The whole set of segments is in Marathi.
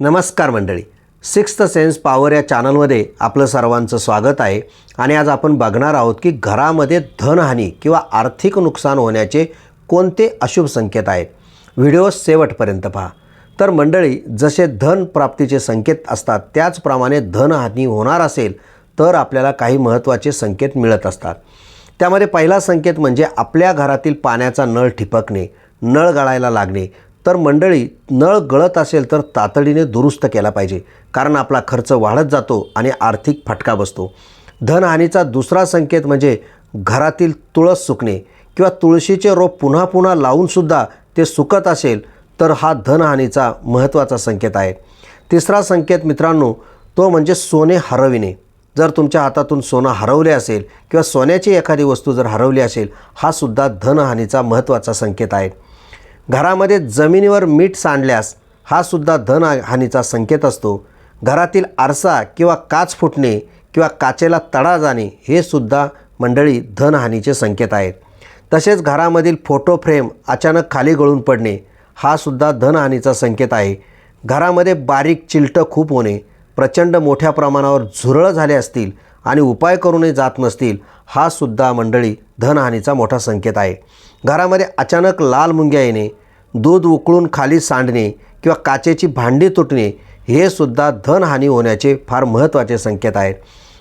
नमस्कार मंडळी. सिक्स्थ सेन्स पॉवर या चॅनलमध्ये आपलं सर्वांचं स्वागत आहे. आणि आज आपण बघणार आहोत की घरामध्ये धनहानी किंवा आर्थिक नुकसान होण्याचे कोणते अशुभ संकेत आहेत? व्हिडिओ शेवटपर्यंत पहा. तर मंडळी जसे धन प्राप्तीचे संकेत असतात त्याचप्रमाणे धनहानी होणार असेल तर आपल्याला काही महत्त्वाचे संकेत मिळत असतात. त्यामध्ये पहिला संकेत म्हणजे आपल्या घरातील पाण्याचा नळ ठिपकणे नळ गळायला लागणे तर मंडळी नळ गळत असेल तर तातडीने दुरुस्त केला पाहिजे. कारण आपला खर्च वाढत जातो आणि आर्थिक फटका बसतो. धनहानीचा दुसरा संकेत म्हणजे घरातील तुळस सुकणे किंवा तुळशीचे रोप पुन्हा पुन्हा लावूनसुद्धा ते सुकत असेल तर हा धनहानीचा महत्त्वाचा संकेत आहे. तिसरा संकेत मित्रांनो तो म्हणजे सोने हरविणे. जर तुमच्या हातातून सोनं हरवले असेल किंवा सोन्याची एखादी वस्तू जर हरवली असेल हा सुद्धा धनहानीचा महत्त्वाचा संकेत आहे. घरामध्ये जमिनीवर मीठ सांडल्यास हा सुद्धा धनहानीचा संकेत असतो. घरातील आरसा किंवा काच फुटणे किंवा काचेला तडा जाणे हे सुद्धा मंडळी धनहानीचे संकेत आहेत. तसेच घरामधील फोटो फ्रेम अचानक खाली गळून पडणे हा सुद्धा धनहानीचा संकेत आहे. घरामध्ये बारीक चिलटं खूप होणे प्रचंड मोठ्या प्रमाणावर झुरळं झाले असतील आणि उपाय करूनही जात नसतील हा सुद्धा मंडळी धनहानीचा मोठा संकेत आहे. घरामध्ये अचानक लाल मुंग्या येणे दूध उकळून खाली सांडणे किंवा काचेची भांडी तुटणे हे सुद्धा धनहानी होण्याचे फार महत्त्वाचे संकेत आहेत.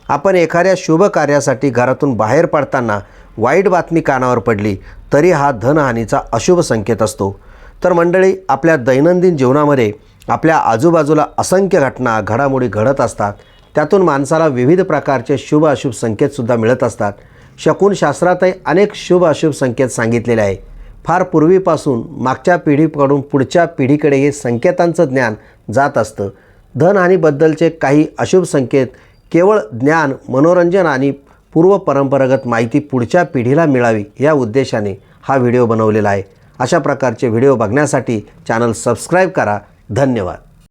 आपण एखाद्या शुभ कार्यासाठी घरातून बाहेर पडताना वाईट बातमी कानावर पडली तरी हा धनहानीचा अशुभ संकेत असतो. तर मंडळी आपल्या दैनंदिन जीवनामध्ये आपल्या आजूबाजूला असंख्य घटना घडामोडी घडत असतात. त्यातून माणसाला विविध प्रकारचे शुभ अशुभ संकेतसुद्धा मिळत असतात. शकुनशास्त्रातही अनेक शुभ अशुभ संकेत सांगितलेले आहे. फार पूर्वीपासून मागच्या पिढीकडून पुढच्या पिढीकडे हे संकेतांचं ज्ञान जात असतं. धनहानीबद्दलचे काही अशुभ संकेत केवळ ज्ञान मनोरंजन आणि पूर्व परंपरागत माहिती पुढच्या पिढीला मिळावी या उद्देशाने हा व्हिडिओ बनवलेला आहे. अशा प्रकारचे व्हिडिओ बघण्यासाठी चॅनल सबस्क्राईब करा. धन्यवाद.